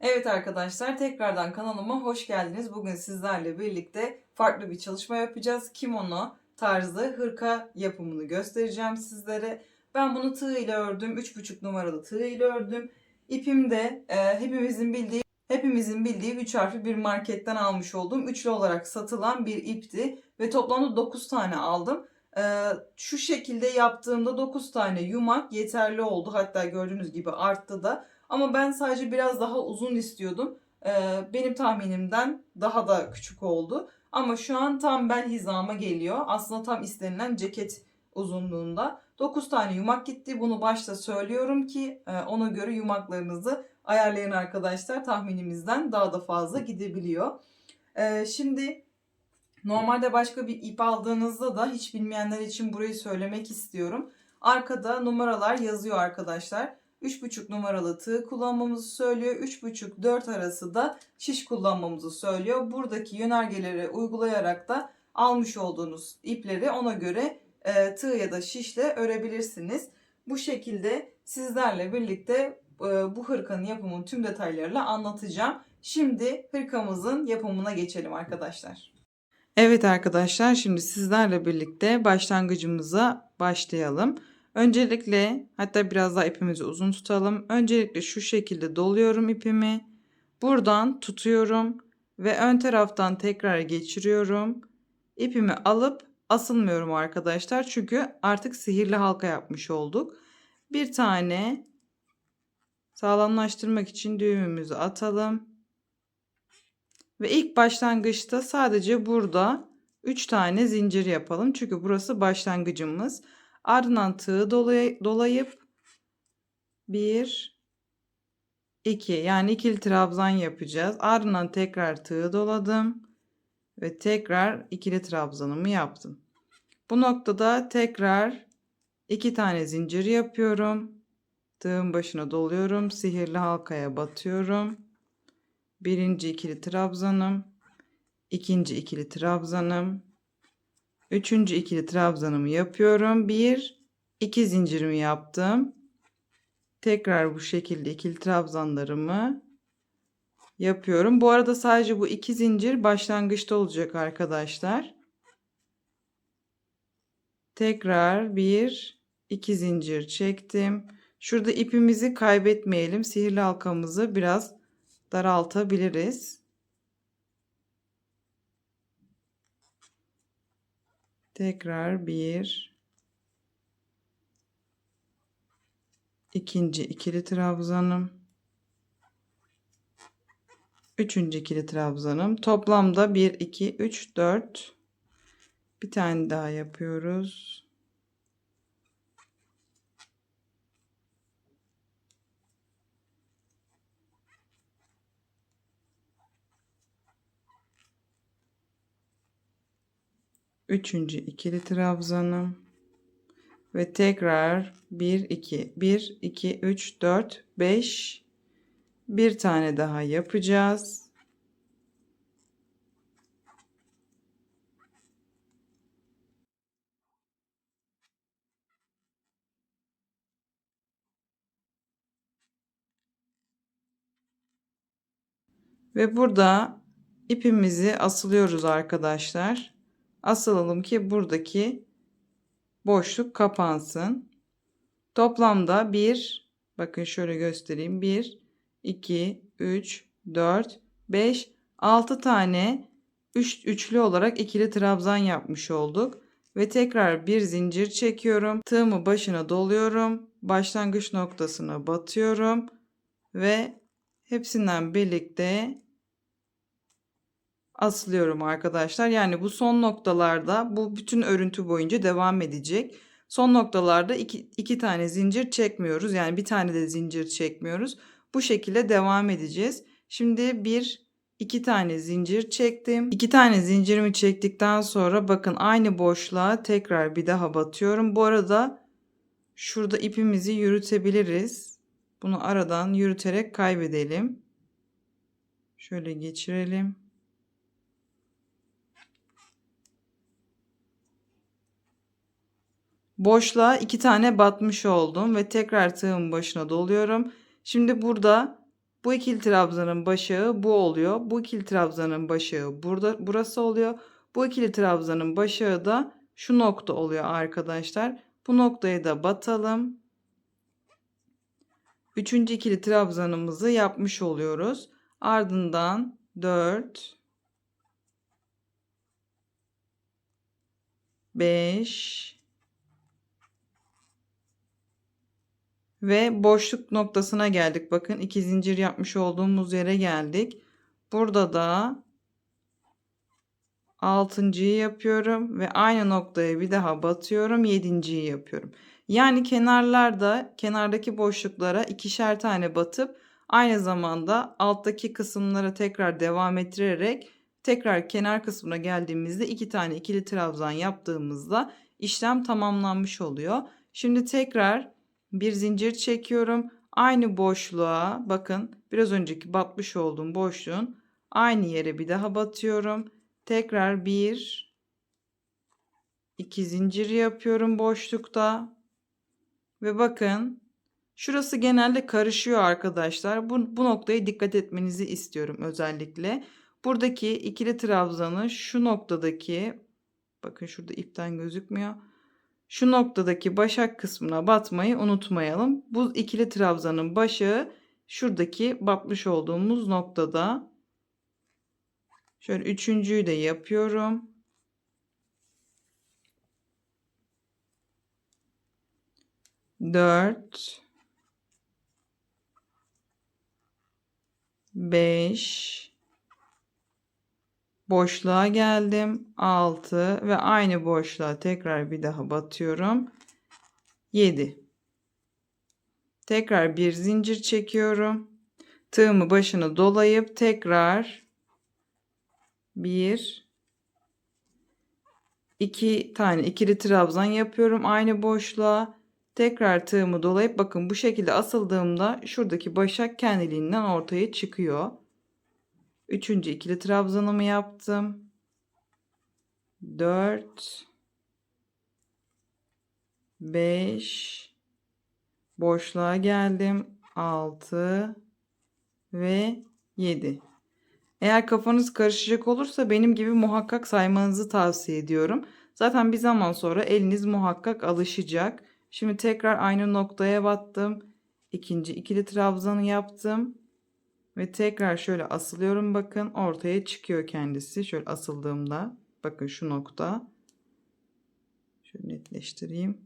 Evet arkadaşlar tekrardan kanalıma hoş geldiniz. Bugün sizlerle birlikte farklı bir çalışma yapacağız. Kimono tarzı hırka yapımını göstereceğim sizlere. Ben bunu tığ ile ördüm. 3,5 numaralı tığ ile ördüm. İpim de e, hepimizin bildiği hepimizin bildiği 3 harfli bir marketten almış olduğum üçlü olarak satılan bir ipti ve toplamda 9 tane aldım. E, şu şekilde yaptığımda 9 tane yumak yeterli oldu. Hatta gördüğünüz gibi arttı da. Ama ben sadece biraz daha uzun istiyordum. Ee, benim tahminimden daha da küçük oldu. Ama şu an tam bel hizama geliyor. Aslında tam istenilen ceket uzunluğunda. 9 tane yumak gitti. Bunu başta söylüyorum ki e, ona göre yumaklarınızı ayarlayın arkadaşlar. Tahminimizden daha da fazla gidebiliyor. Ee, şimdi normalde başka bir ip aldığınızda da hiç bilmeyenler için burayı söylemek istiyorum. Arkada numaralar yazıyor arkadaşlar. 3,5 numaralı tığ kullanmamızı söylüyor. 3,5-4 arası da şiş kullanmamızı söylüyor. Buradaki yönergeleri uygulayarak da almış olduğunuz ipleri ona göre e, tığ ya da şişle örebilirsiniz. Bu şekilde sizlerle birlikte e, bu hırkanın yapımının tüm detaylarıyla anlatacağım. Şimdi hırkamızın yapımına geçelim arkadaşlar. Evet arkadaşlar şimdi sizlerle birlikte başlangıcımıza başlayalım. Öncelikle hatta biraz daha ipimizi uzun tutalım. Öncelikle şu şekilde doluyorum ipimi. Buradan tutuyorum ve ön taraftan tekrar geçiriyorum. İpimi alıp asılmıyorum arkadaşlar. Çünkü artık sihirli halka yapmış olduk. Bir tane sağlamlaştırmak için düğümümüzü atalım. Ve ilk başlangıçta sadece burada 3 tane zincir yapalım. Çünkü burası başlangıcımız. Ardından tığı dolay dolayıp 1 2 yani ikili trabzan yapacağız. Ardından tekrar tığı doladım ve tekrar ikili trabzanımı yaptım. Bu noktada tekrar iki tane zincir yapıyorum. Tığın başına doluyorum. Sihirli halkaya batıyorum. Birinci ikili trabzanım. ikinci ikili trabzanım. Üçüncü ikili trabzanımı yapıyorum. Bir, iki zincirimi yaptım. Tekrar bu şekilde ikili trabzanlarımı yapıyorum. Bu arada sadece bu iki zincir başlangıçta olacak arkadaşlar. Tekrar bir, iki zincir çektim. Şurada ipimizi kaybetmeyelim. Sihirli halkamızı biraz daraltabiliriz. Tekrar bir. İkinci ikili trabzanım. Üçüncü ikili trabzanım. Toplamda 1 2 3 4 bir tane daha yapıyoruz üçüncü ikili trabzanım. Ve tekrar 1 2 1 2 3 4 5 bir tane daha yapacağız. Ve burada ipimizi asılıyoruz arkadaşlar asılalım ki buradaki boşluk kapansın. Toplamda 1 bakın şöyle göstereyim 1 2 3 4 5 6 tane üç, üçlü olarak ikili trabzan yapmış olduk ve tekrar bir zincir çekiyorum. Tığımı başına doluyorum. Başlangıç noktasına batıyorum ve hepsinden birlikte asılıyorum arkadaşlar. Yani bu son noktalarda bu bütün örüntü boyunca devam edecek. Son noktalarda iki, iki tane zincir çekmiyoruz. Yani bir tane de zincir çekmiyoruz. Bu şekilde devam edeceğiz. Şimdi bir iki tane zincir çektim. İki tane zincirimi çektikten sonra bakın aynı boşluğa tekrar bir daha batıyorum. Bu arada şurada ipimizi yürütebiliriz. Bunu aradan yürüterek kaybedelim. Şöyle geçirelim. Boşluğa iki tane batmış oldum ve tekrar tığın başına doluyorum. Şimdi burada Bu ikili trabzanın başağı bu oluyor. Bu ikili trabzanın başağı burada burası oluyor. Bu ikili trabzanın başağı da şu nokta oluyor arkadaşlar. Bu noktaya da batalım. Üçüncü ikili trabzanımızı yapmış oluyoruz. Ardından 4 5 ve boşluk noktasına geldik. Bakın iki zincir yapmış olduğumuz yere geldik. Burada da altıncıyı yapıyorum ve aynı noktaya bir daha batıyorum. Yedinciyi yapıyorum. Yani kenarlarda kenardaki boşluklara ikişer tane batıp aynı zamanda alttaki kısımlara tekrar devam ettirerek tekrar kenar kısmına geldiğimizde iki tane ikili trabzan yaptığımızda işlem tamamlanmış oluyor. Şimdi tekrar bir zincir çekiyorum. Aynı boşluğa bakın biraz önceki batmış olduğum boşluğun aynı yere bir daha batıyorum. Tekrar bir iki zincir yapıyorum boşlukta. Ve bakın şurası genelde karışıyor arkadaşlar. Bu, bu noktaya dikkat etmenizi istiyorum özellikle. Buradaki ikili trabzanı şu noktadaki bakın şurada ipten gözükmüyor. Şu noktadaki başak kısmına batmayı unutmayalım. Bu ikili trabzanın başağı şuradaki batmış olduğumuz noktada. Şöyle üçüncüyü de yapıyorum. Dört. Beş. Boşluğa geldim. Altı ve aynı boşluğa tekrar bir daha batıyorum. Yedi. Tekrar bir zincir çekiyorum. Tığımı başını dolayıp tekrar bir iki tane ikili trabzan yapıyorum aynı boşluğa. Tekrar tığımı dolayıp bakın bu şekilde asıldığımda şuradaki başak kendiliğinden ortaya çıkıyor. Üçüncü ikili trabzanımı yaptım. Dört. Beş. Boşluğa geldim. Altı. Ve yedi. Eğer kafanız karışacak olursa benim gibi muhakkak saymanızı tavsiye ediyorum. Zaten bir zaman sonra eliniz muhakkak alışacak. Şimdi tekrar aynı noktaya battım. İkinci ikili trabzanı yaptım. Ve tekrar şöyle asılıyorum bakın ortaya çıkıyor kendisi. Şöyle asıldığımda bakın şu nokta. Şöyle netleştireyim.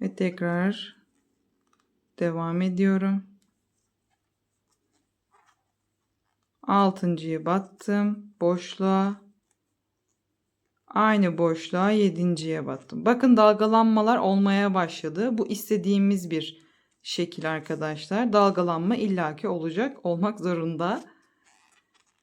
Ve tekrar devam ediyorum. Altıncıyı battım boşluğa. Aynı boşluğa yedinciye battım. Bakın dalgalanmalar olmaya başladı. Bu istediğimiz bir şekil arkadaşlar. Dalgalanma illaki olacak. Olmak zorunda.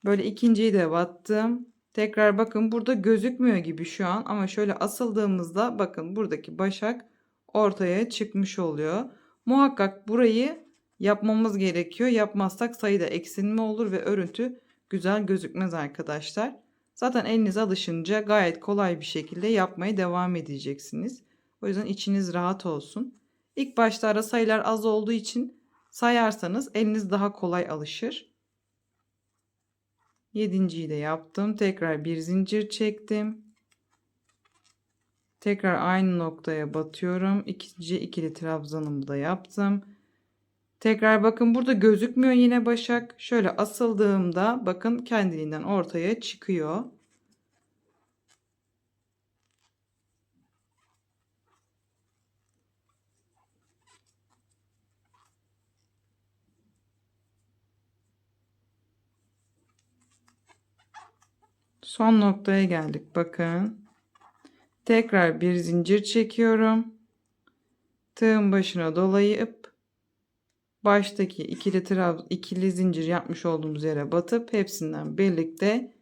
Böyle ikinciyi de battım. Tekrar bakın burada gözükmüyor gibi şu an. Ama şöyle asıldığımızda bakın buradaki başak ortaya çıkmış oluyor. Muhakkak burayı yapmamız gerekiyor. Yapmazsak sayıda eksilme olur ve örüntü güzel gözükmez arkadaşlar. Zaten eliniz alışınca gayet kolay bir şekilde yapmaya devam edeceksiniz. O yüzden içiniz rahat olsun. İlk başlarda sayılar az olduğu için sayarsanız eliniz daha kolay alışır. Yedinciyi de yaptım. Tekrar bir zincir çektim. Tekrar aynı noktaya batıyorum. İkinci ikili trabzanımı da yaptım. Tekrar bakın burada gözükmüyor yine başak. Şöyle asıldığımda bakın kendiliğinden ortaya çıkıyor. Son noktaya geldik bakın. Tekrar bir zincir çekiyorum. Tığın başına dolayıp baştaki ikili trab ikili zincir yapmış olduğumuz yere batıp hepsinden birlikte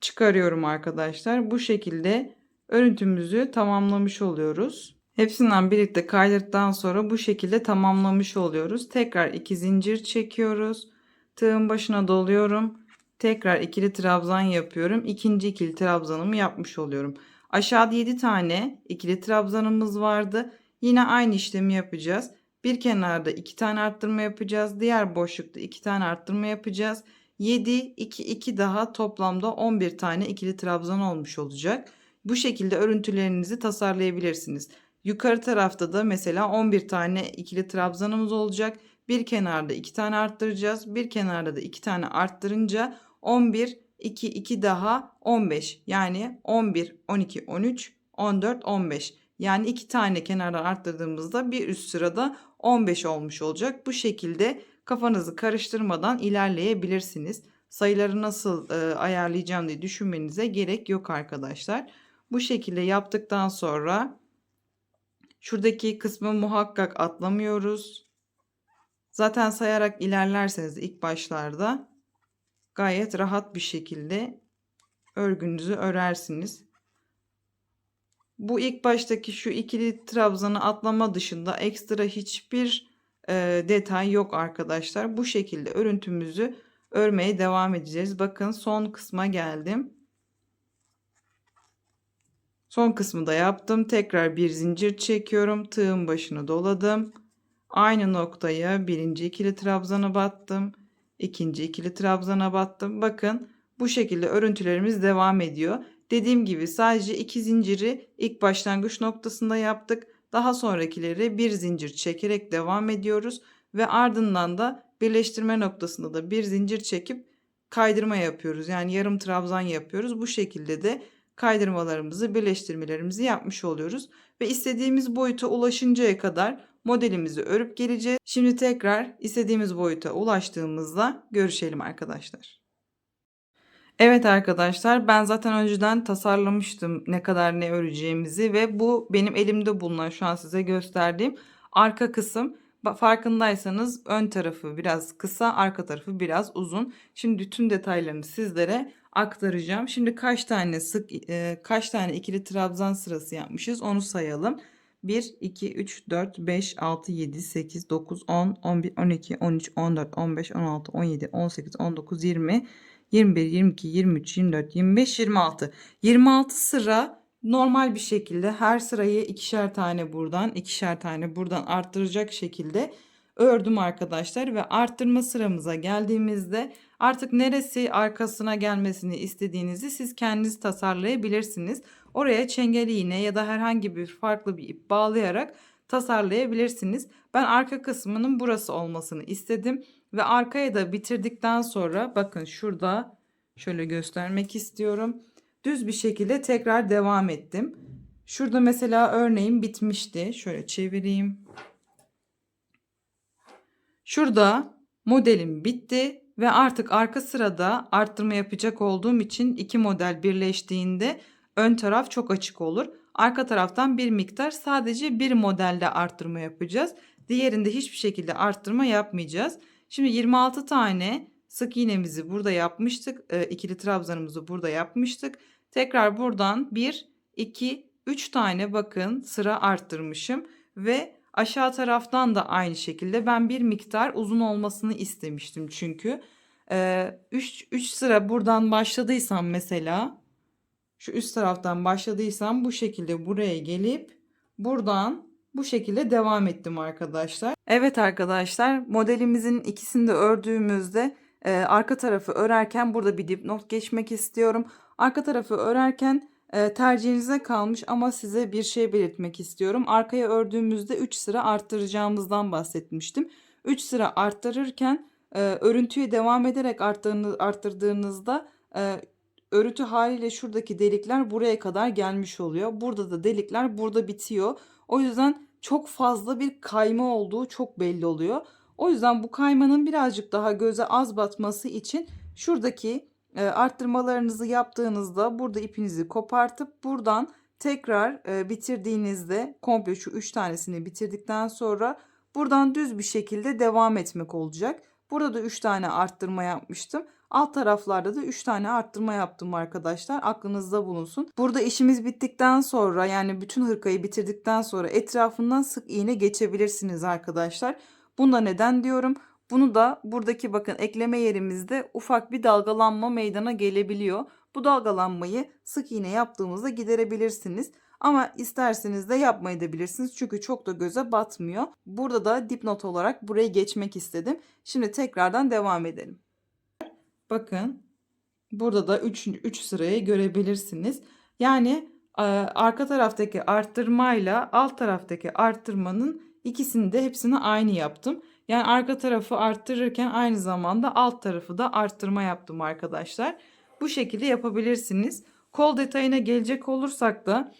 çıkarıyorum arkadaşlar. Bu şekilde örüntümüzü tamamlamış oluyoruz. Hepsinden birlikte kaydırdıktan sonra bu şekilde tamamlamış oluyoruz. Tekrar iki zincir çekiyoruz. Tığın başına doluyorum. Tekrar ikili trabzan yapıyorum. İkinci ikili trabzanımı yapmış oluyorum. Aşağıda 7 tane ikili trabzanımız vardı. Yine aynı işlemi yapacağız. Bir kenarda iki tane arttırma yapacağız. Diğer boşlukta iki tane arttırma yapacağız. 7, 2, 2 daha toplamda 11 tane ikili trabzan olmuş olacak. Bu şekilde örüntülerinizi tasarlayabilirsiniz. Yukarı tarafta da mesela 11 tane ikili trabzanımız olacak. Bir kenarda 2 tane arttıracağız. Bir kenarda da 2 tane arttırınca 11, 2, 2 daha 15. Yani 11, 12, 13, 14, 15. Yani 2 tane kenardan arttırdığımızda bir üst sırada 15 olmuş olacak. Bu şekilde kafanızı karıştırmadan ilerleyebilirsiniz. Sayıları nasıl e, ayarlayacağım diye düşünmenize gerek yok arkadaşlar. Bu şekilde yaptıktan sonra şuradaki kısmı muhakkak atlamıyoruz. Zaten sayarak ilerlerseniz ilk başlarda gayet rahat bir şekilde örgünüzü örersiniz. Bu ilk baştaki şu ikili trabzanı atlama dışında ekstra hiçbir e, detay yok arkadaşlar. Bu şekilde örüntümüzü örmeye devam edeceğiz. Bakın son kısma geldim. Son kısmı da yaptım. Tekrar bir zincir çekiyorum. Tığın başını doladım. Aynı noktaya birinci ikili trabzana battım. ikinci ikili trabzana battım. Bakın bu şekilde örüntülerimiz devam ediyor. Dediğim gibi sadece iki zinciri ilk başlangıç noktasında yaptık. Daha sonrakileri bir zincir çekerek devam ediyoruz ve ardından da birleştirme noktasında da bir zincir çekip kaydırma yapıyoruz. Yani yarım trabzan yapıyoruz. Bu şekilde de kaydırmalarımızı, birleştirmelerimizi yapmış oluyoruz ve istediğimiz boyuta ulaşıncaya kadar modelimizi örüp geleceğiz. Şimdi tekrar istediğimiz boyuta ulaştığımızda görüşelim arkadaşlar. Evet arkadaşlar ben zaten önceden tasarlamıştım ne kadar ne öreceğimizi ve bu benim elimde bulunan şu an size gösterdiğim arka kısım. Farkındaysanız ön tarafı biraz kısa arka tarafı biraz uzun. Şimdi tüm detaylarını sizlere aktaracağım. Şimdi kaç tane sık e, kaç tane ikili trabzan sırası yapmışız onu sayalım. 1, 2, 3, 4, 5, 6, 7, 8, 9, 10, 11, 12, 13, 14, 15, 16, 17, 18, 19, 20, 21, 22, 23, 24, 25, 26. 26 sıra normal bir şekilde her sırayı ikişer tane buradan, ikişer tane buradan arttıracak şekilde ördüm arkadaşlar ve arttırma sıramıza geldiğimizde artık neresi arkasına gelmesini istediğinizi siz kendiniz tasarlayabilirsiniz. Oraya çengel iğne ya da herhangi bir farklı bir ip bağlayarak tasarlayabilirsiniz. Ben arka kısmının burası olmasını istedim ve arkaya da bitirdikten sonra bakın şurada şöyle göstermek istiyorum. Düz bir şekilde tekrar devam ettim. Şurada mesela örneğim bitmişti. Şöyle çevireyim. Şurada modelim bitti ve artık arka sırada arttırma yapacak olduğum için iki model birleştiğinde ön taraf çok açık olur. Arka taraftan bir miktar sadece bir modelde arttırma yapacağız. Diğerinde hiçbir şekilde arttırma yapmayacağız. Şimdi 26 tane sık iğnemizi burada yapmıştık. E, ikili trabzanımızı burada yapmıştık. Tekrar buradan 1, 2, 3 tane bakın sıra arttırmışım. Ve aşağı taraftan da aynı şekilde ben bir miktar uzun olmasını istemiştim çünkü. 3 e, sıra buradan başladıysam mesela şu üst taraftan başladıysam bu şekilde buraya gelip buradan bu şekilde devam ettim arkadaşlar. Evet arkadaşlar modelimizin ikisini de ördüğümüzde e, arka tarafı örerken burada bir dipnot geçmek istiyorum. Arka tarafı örerken e, tercihinize kalmış ama size bir şey belirtmek istiyorum. Arkaya ördüğümüzde 3 sıra arttıracağımızdan bahsetmiştim. 3 sıra arttırırken e, örüntüyü devam ederek arttırdığınızda e, örüntü haliyle şuradaki delikler buraya kadar gelmiş oluyor. Burada da delikler burada bitiyor. O yüzden çok fazla bir kayma olduğu çok belli oluyor. O yüzden bu kaymanın birazcık daha göze az batması için şuradaki e, arttırmalarınızı yaptığınızda burada ipinizi kopartıp buradan tekrar e, bitirdiğinizde komple şu 3 tanesini bitirdikten sonra buradan düz bir şekilde devam etmek olacak. Burada da 3 tane arttırma yapmıştım. Alt taraflarda da 3 tane arttırma yaptım arkadaşlar. Aklınızda bulunsun. Burada işimiz bittikten sonra yani bütün hırkayı bitirdikten sonra etrafından sık iğne geçebilirsiniz arkadaşlar. Bunda neden diyorum? Bunu da buradaki bakın ekleme yerimizde ufak bir dalgalanma meydana gelebiliyor. Bu dalgalanmayı sık iğne yaptığımızda giderebilirsiniz. Ama isterseniz de yapmayabilirsiniz çünkü çok da göze batmıyor. Burada da dipnot olarak burayı geçmek istedim. Şimdi tekrardan devam edelim. Bakın burada da 3 3 sırayı görebilirsiniz. Yani e, arka taraftaki arttırmayla alt taraftaki arttırmanın ikisini de hepsini aynı yaptım. Yani arka tarafı arttırırken aynı zamanda alt tarafı da arttırma yaptım arkadaşlar. Bu şekilde yapabilirsiniz. Kol detayına gelecek olursak da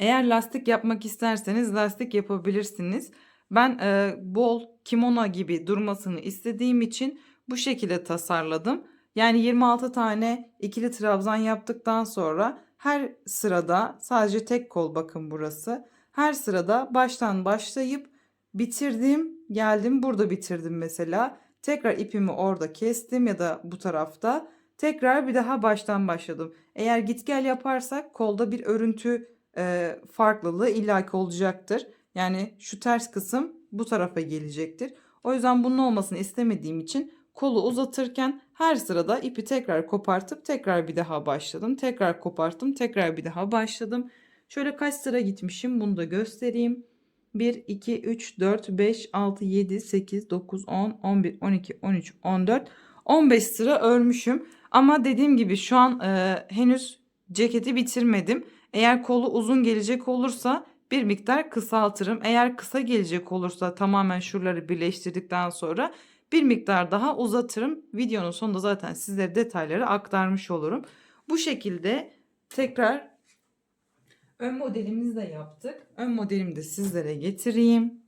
eğer lastik yapmak isterseniz lastik yapabilirsiniz. Ben e, bol kimono gibi durmasını istediğim için bu şekilde tasarladım. Yani 26 tane ikili trabzan yaptıktan sonra her sırada sadece tek kol bakın burası. Her sırada baştan başlayıp bitirdim, geldim burada bitirdim mesela. Tekrar ipimi orada kestim ya da bu tarafta. Tekrar bir daha baştan başladım. Eğer git gel yaparsak kolda bir örüntü e, farklılığı illaki olacaktır. Yani şu ters kısım bu tarafa gelecektir. O yüzden bunun olmasını istemediğim için kolu uzatırken her sırada ipi tekrar kopartıp tekrar bir daha başladım. Tekrar koparttım, tekrar bir daha başladım. Şöyle kaç sıra gitmişim bunu da göstereyim. 1, 2, 3, 4, 5, 6, 7, 8, 9, 10, 11, 12, 13, 14, 15 sıra örmüşüm. Ama dediğim gibi şu an e, henüz ceketi bitirmedim. Eğer kolu uzun gelecek olursa bir miktar kısaltırım. Eğer kısa gelecek olursa tamamen şuraları birleştirdikten sonra bir miktar daha uzatırım. Videonun sonunda zaten sizlere detayları aktarmış olurum. Bu şekilde tekrar ön modelimizi de yaptık. Ön modelimi de sizlere getireyim.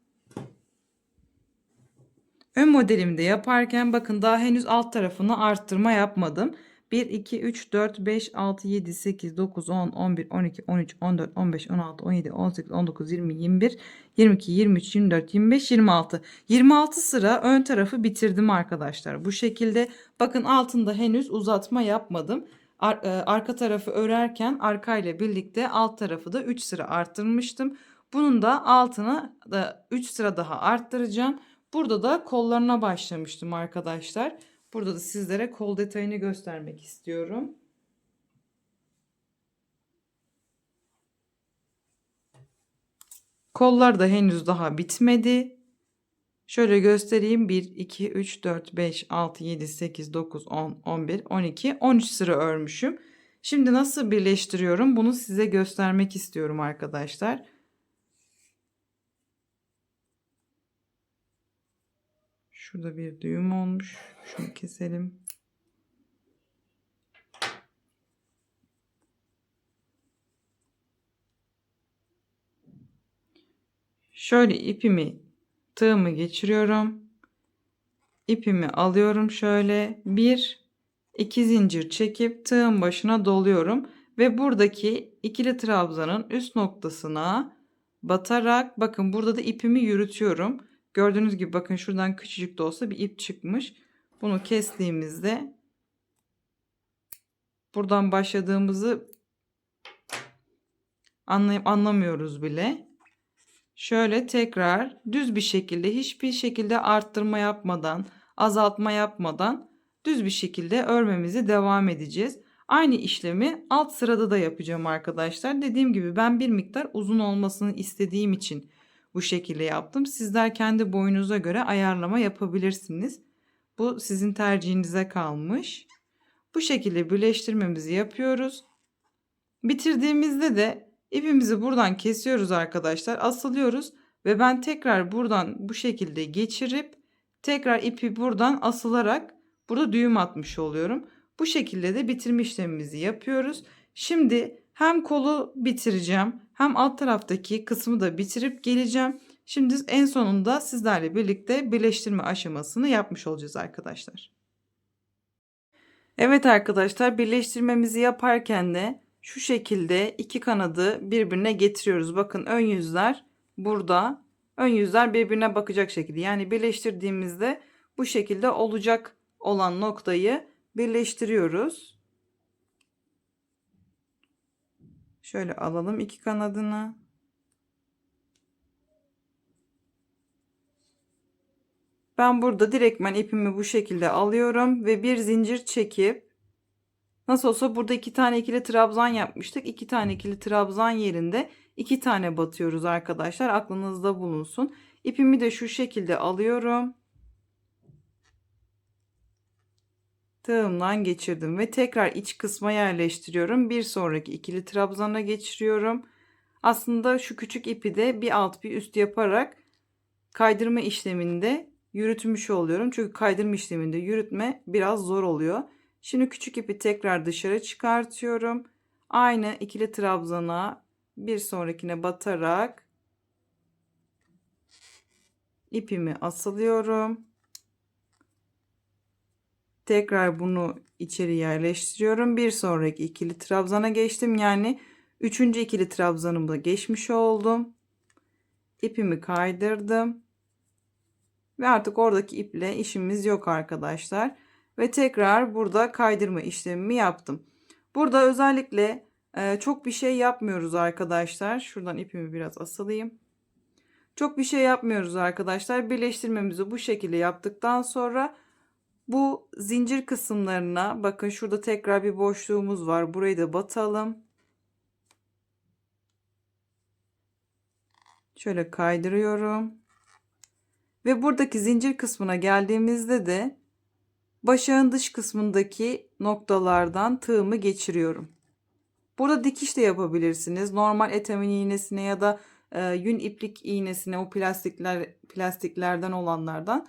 Ön modelimi de yaparken bakın daha henüz alt tarafını arttırma yapmadım. 1, 2, 3, 4, 5, 6, 7, 8, 9, 10, 11, 12, 13, 14, 15, 16, 17, 18, 19, 20, 21, 22, 23, 24, 25, 26. 26 sıra ön tarafı bitirdim arkadaşlar. Bu şekilde bakın altında henüz uzatma yapmadım. Ar e, arka tarafı örerken arkayla birlikte alt tarafı da 3 sıra arttırmıştım. Bunun da altına da 3 sıra daha arttıracağım. Burada da kollarına başlamıştım arkadaşlar. Burada da sizlere kol detayını göstermek istiyorum. Kollar da henüz daha bitmedi. Şöyle göstereyim. 1, 2, 3, 4, 5, 6, 7, 8, 9, 10, 11, 12, 13 sıra örmüşüm. Şimdi nasıl birleştiriyorum bunu size göstermek istiyorum arkadaşlar. Şurada bir düğüm olmuş. Şunu keselim. Şöyle ipimi tığımı geçiriyorum. İpimi alıyorum şöyle bir iki zincir çekip tığın başına doluyorum ve buradaki ikili trabzanın üst noktasına batarak bakın burada da ipimi yürütüyorum. Gördüğünüz gibi bakın şuradan küçücük de olsa bir ip çıkmış. Bunu kestiğimizde buradan başladığımızı anlamıyoruz bile. Şöyle tekrar düz bir şekilde hiçbir şekilde arttırma yapmadan, azaltma yapmadan düz bir şekilde örmemizi devam edeceğiz. Aynı işlemi alt sırada da yapacağım arkadaşlar. Dediğim gibi ben bir miktar uzun olmasını istediğim için bu şekilde yaptım. Sizler kendi boyunuza göre ayarlama yapabilirsiniz. Bu sizin tercihinize kalmış. Bu şekilde birleştirmemizi yapıyoruz. Bitirdiğimizde de ipimizi buradan kesiyoruz arkadaşlar. Asılıyoruz ve ben tekrar buradan bu şekilde geçirip tekrar ipi buradan asılarak burada düğüm atmış oluyorum. Bu şekilde de bitirme işlemimizi yapıyoruz. Şimdi hem kolu bitireceğim hem alt taraftaki kısmı da bitirip geleceğim. Şimdi en sonunda sizlerle birlikte birleştirme aşamasını yapmış olacağız arkadaşlar. Evet arkadaşlar birleştirmemizi yaparken de şu şekilde iki kanadı birbirine getiriyoruz. Bakın ön yüzler burada. Ön yüzler birbirine bakacak şekilde. Yani birleştirdiğimizde bu şekilde olacak olan noktayı birleştiriyoruz. Şöyle alalım iki kanadını. Ben burada direktmen ipimi bu şekilde alıyorum ve bir zincir çekip Nasıl olsa burada iki tane ikili trabzan yapmıştık. İki tane ikili trabzan yerinde iki tane batıyoruz arkadaşlar. Aklınızda bulunsun. İpimi de şu şekilde alıyorum. Tığımdan geçirdim ve tekrar iç kısma yerleştiriyorum. Bir sonraki ikili trabzana geçiriyorum. Aslında şu küçük ipi de bir alt bir üst yaparak kaydırma işleminde yürütmüş oluyorum. Çünkü kaydırma işleminde yürütme biraz zor oluyor. Şimdi küçük ipi tekrar dışarı çıkartıyorum. Aynı ikili trabzana bir sonrakine batarak ipimi asılıyorum. Tekrar bunu içeri yerleştiriyorum. Bir sonraki ikili trabzana geçtim. Yani üçüncü ikili trabzanımda geçmiş oldum. İpimi kaydırdım. Ve artık oradaki iple işimiz yok arkadaşlar. Ve tekrar burada kaydırma işlemimi yaptım. Burada özellikle e, çok bir şey yapmıyoruz arkadaşlar. Şuradan ipimi biraz asılayım. Çok bir şey yapmıyoruz arkadaşlar. Birleştirmemizi bu şekilde yaptıktan sonra bu zincir kısımlarına bakın şurada tekrar bir boşluğumuz var. Burayı da batalım. Şöyle kaydırıyorum. Ve buradaki zincir kısmına geldiğimizde de başağın dış kısmındaki noktalardan tığımı geçiriyorum. Burada dikiş de yapabilirsiniz. Normal etamin iğnesine ya da e, yün iplik iğnesine o plastikler plastiklerden olanlardan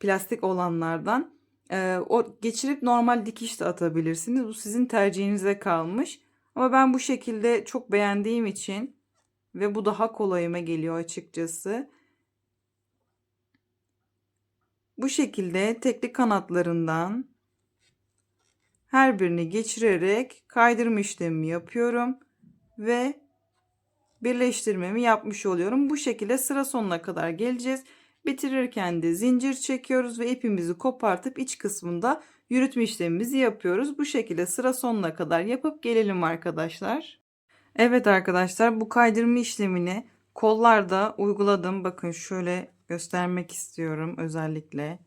plastik olanlardan e, o geçirip normal dikiş de atabilirsiniz. Bu sizin tercihinize kalmış. Ama ben bu şekilde çok beğendiğim için ve bu daha kolayıma geliyor açıkçası. Bu şekilde tekli kanatlarından her birini geçirerek kaydırma işlemi yapıyorum ve birleştirmemi yapmış oluyorum. Bu şekilde sıra sonuna kadar geleceğiz. Bitirirken de zincir çekiyoruz ve ipimizi kopartıp iç kısmında yürütme işlemimizi yapıyoruz. Bu şekilde sıra sonuna kadar yapıp gelelim arkadaşlar. Evet arkadaşlar bu kaydırma işlemini kollarda uyguladım. Bakın şöyle göstermek istiyorum özellikle.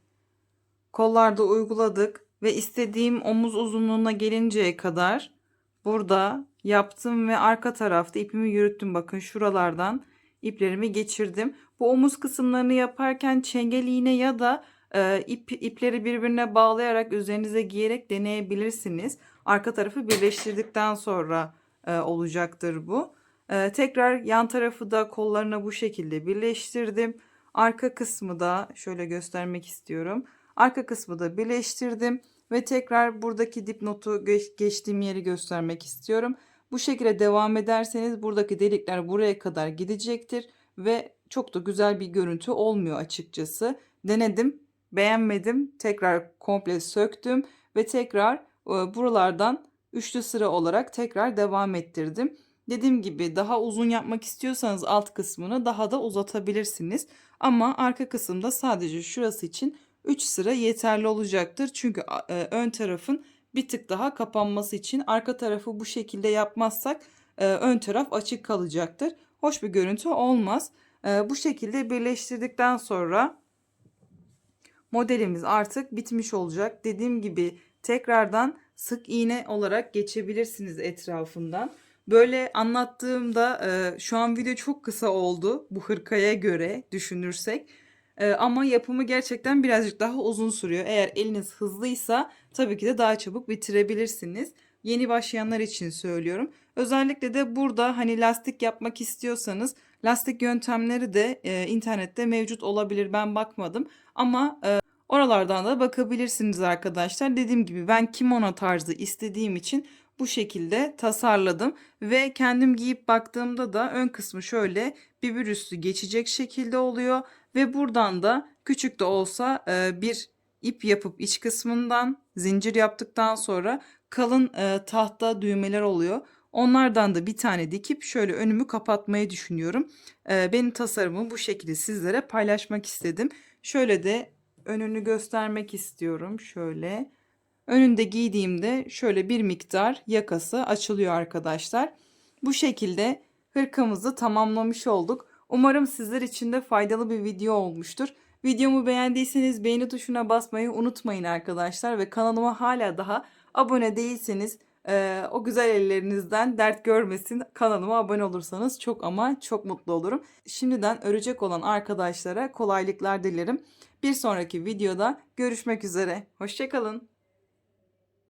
Kollarda uyguladık ve istediğim omuz uzunluğuna gelinceye kadar burada yaptım ve arka tarafta ipimi yürüttüm. Bakın şuralardan iplerimi geçirdim. Bu omuz kısımlarını yaparken çengel iğne ya da e, ip, ipleri birbirine bağlayarak üzerinize giyerek deneyebilirsiniz. Arka tarafı birleştirdikten sonra e, olacaktır bu. E, tekrar yan tarafı da kollarına bu şekilde birleştirdim. Arka kısmı da şöyle göstermek istiyorum. Arka kısmı da birleştirdim ve tekrar buradaki dipnotu geç, geçtiğim yeri göstermek istiyorum. Bu şekilde devam ederseniz buradaki delikler buraya kadar gidecektir ve çok da güzel bir görüntü olmuyor açıkçası. Denedim, beğenmedim. Tekrar komple söktüm ve tekrar e, buralardan üçlü sıra olarak tekrar devam ettirdim. Dediğim gibi daha uzun yapmak istiyorsanız alt kısmını daha da uzatabilirsiniz. Ama arka kısımda sadece şurası için 3 sıra yeterli olacaktır. Çünkü e, ön tarafın bir tık daha kapanması için arka tarafı bu şekilde yapmazsak e, ön taraf açık kalacaktır. Hoş bir görüntü olmaz. E, bu şekilde birleştirdikten sonra modelimiz artık bitmiş olacak. Dediğim gibi tekrardan sık iğne olarak geçebilirsiniz etrafından. Böyle anlattığımda e, şu an video çok kısa oldu bu hırkaya göre düşünürsek. E, ama yapımı gerçekten birazcık daha uzun sürüyor. Eğer eliniz hızlıysa tabii ki de daha çabuk bitirebilirsiniz. Yeni başlayanlar için söylüyorum. Özellikle de burada hani lastik yapmak istiyorsanız lastik yöntemleri de e, internette mevcut olabilir. Ben bakmadım ama e, oralardan da bakabilirsiniz arkadaşlar. Dediğim gibi ben kimono tarzı istediğim için bu şekilde tasarladım ve kendim giyip baktığımda da ön kısmı şöyle bibir üstü geçecek şekilde oluyor ve buradan da küçük de olsa e, bir ip yapıp iç kısmından zincir yaptıktan sonra kalın e, tahta düğmeler oluyor. Onlardan da bir tane dikip şöyle önümü kapatmayı düşünüyorum. E, benim tasarımımı bu şekilde sizlere paylaşmak istedim. Şöyle de önünü göstermek istiyorum. Şöyle önünde giydiğimde şöyle bir miktar yakası açılıyor arkadaşlar. Bu şekilde hırkamızı tamamlamış olduk. Umarım sizler için de faydalı bir video olmuştur. Videomu beğendiyseniz beğeni tuşuna basmayı unutmayın arkadaşlar ve kanalıma hala daha Abone değilseniz e, o güzel ellerinizden dert görmesin. Kanalıma abone olursanız çok ama çok mutlu olurum. Şimdiden örecek olan arkadaşlara kolaylıklar dilerim. Bir sonraki videoda görüşmek üzere. Hoşçakalın.